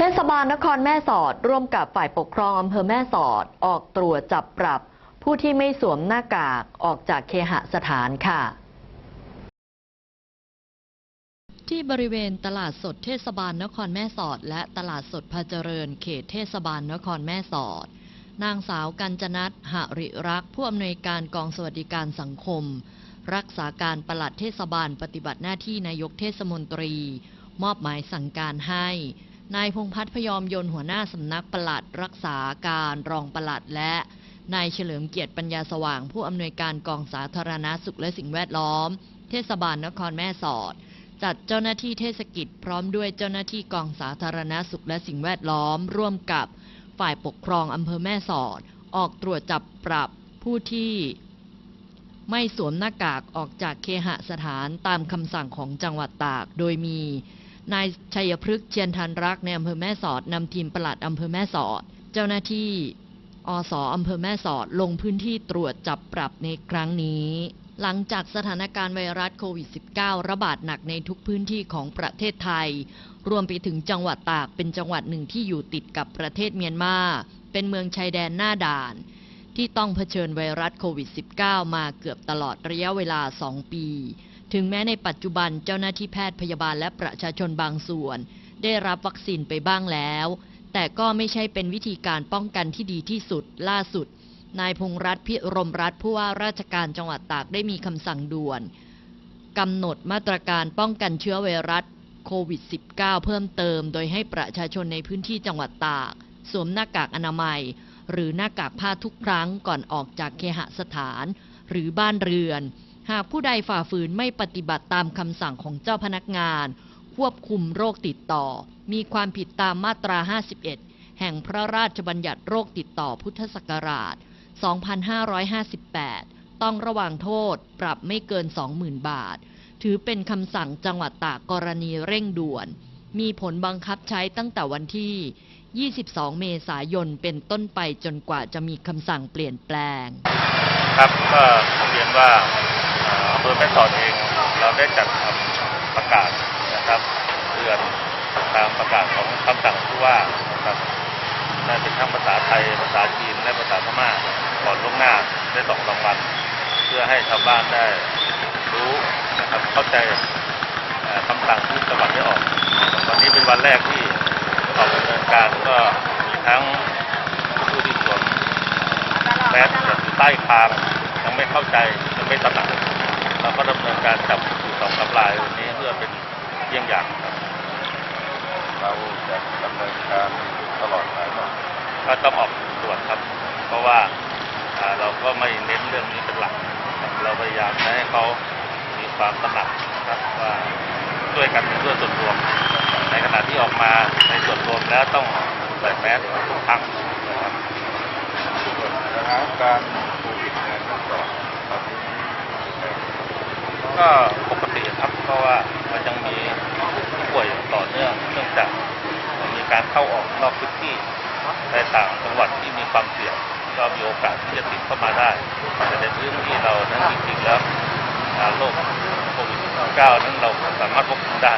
เทศบาลนครแม่สอดร่วมกับฝ่ายปกครองอำเภอแม่สอดออกตรวจจับปรับ ผู้ที่ไม่สวมหน้ากากออกจากเคหสถานค่ะ ที่บริเวณตลาดสดเทศบาลนครแม่สอด และตลาดสดพาเจริญเขตเทศบาลนครแม่สอด นางสาวกัญจนัทหริรักผู้อำนวยการกองสวัสดิการสังคม รักษาการปลัดเทศบาลปฏิบัติหน้าที่นายกเทศมนตรี มอบหมายสั่งการให้ นายพงพัฒน์พยอมยนต์หัวหน้าสำนักปลัดรักษาการรองปลัดและนายเฉลิมเกียรติปัญญาสว่าง ผู้อำนวยการกองสาธารณาสุขและสิ่งแวดล้อม เทศบาลนครแม่สอด จัดเจ้าหน้าที่เทศกิจพร้อมด้วยเจ้าหน้าที่กองสาธารณาสุขและสิ่งแวดล้อม ร่วมกับฝ่ายปกครองอำเภอแม่สอด ออกตรวจจับปรับผู้ที่ ไม่สวมหน้ากากออกจากเคหสถานตามคำสั่งของจังหวัดตาก โดยมี นายชัยพฤกษ์เชียนทันรักในอำเภอแม่สอดนำทีมปลัดอำเภอแม่สอด เจ้าหน้าที่อสอำเภอแม่สอดลงพื้นที่ตรวจจับปรับในครั้งนี้ หลังจากสถานการณ์ไวรัสโควิด -19 ระบาดหนักในทุกพื้นที่ของประเทศไทย รวมไปถึงจังหวัดตากเป็นจังหวัดหนึ่งที่อยู่ติดกับประเทศเมียนมา เป็นเมืองชายแดนหน้าด่าน ที่ต้องเผชิญไวรัสโควิด -19 มาเกือบตลอดระยะเวลา 2 ปี ถึงแม้ในปัจจุบันเจ้าหน้าที่แพทย์พยาบาลและประชาชนบางส่วน ได้รับวัคซีนไปบ้างแล้ว แต่ก็ไม่ใช่เป็นวิธีการป้องกันที่ดีที่สุดล่าสุด นายพงษ์รัตพิรมรัตน์ผู้ว่าราชการจังหวัดตากได้มีคำสั่งด่วนกำหนดมาตรการป้องกันเชื้อไวรัสโควิด -19 เพิ่มเติม โดยให้ประชาชนในพื้นที่จังหวัดตาก สวมหน้ากากอนามัย หรือหน้ากากผ้าทุกครั้งก่อนออกจากเคหสถาน หรือบ้านเรือน หากผู้ใดฝ่าฝืนไม่ปฏิบัติตามคำสั่งของเจ้าพนักงาน ควบคุมโรคติดต่อ มีความผิดตามมาตรา 51 แห่งพระราชบัญญัติโรคติดต่อพุทธศักราช 2558 ต้องระวางโทษปรับไม่เกิน 20,000 บาท ถือเป็นคำสั่งจังหวัดตากกรณีเร่งด่วน มีผลบังคับใช้ตั้งแต่วันที่ 22 เมษายนเป็นต้นไปจนกว่าจะมีคำสั่งเปลี่ยนแปลง ครับก็เรียนว่า เอ่ออำเภอแม่สอดเองเราได้จัดทำประกาศนะครับเตือนตามประกาศของคำสั่งผู้ว่านะครับได้เป็นทั้งภาษาไทย ภาษาจีน และภาษาพม่าก่อนล่วงหน้าได้สองสามวัน เพื่อให้ชาวบ้านได้รู้นะครับเข้าใจคำสั่งที่จังหวัดได้ออกวันนี้เป็นวันแรกที่ออกดำเนินการก็มีทั้งผู้ที่สวมแมสใต้คางยังไม่เข้าใจยังไม่ตระหนัก เราก็ดำเนินการจับอยู่สองสามรายวันนี้เพื่อเป็นเยี่ยงอย่างครับเราจะดำเนินการตลอดไปเนาะก็ต้องออกตรวจครับ เพราะว่าอ่าเราก็ไม่เน้นเรื่องนี้เป็นหลักครับเราพยายามให้เขามีความตระหนักนะครับว่าช่วยกันเพื่อส่วนรวม ในขณะที่ออกมาในส่วนรวมแล้วต้องใส่แมสทุกครั้งนะครับส่วนสถานการณ์โควิดเนี่ยก็ตอนนี้ ก็ปกติครับ เพราะว่ามันยังมีผู้ป่วยต่อเนื่องเนื่องจากมีการเข้าออกนอกพื้นที่ในต่างจังหวัดที่มีความเสี่ยงก็มีโอกาสที่จะติดเข้ามาได้แต่ในพื้นที่เรานั้นจริงๆแล้วอาโรคโควิด -19 นั้นเราสามารถควบคุมได้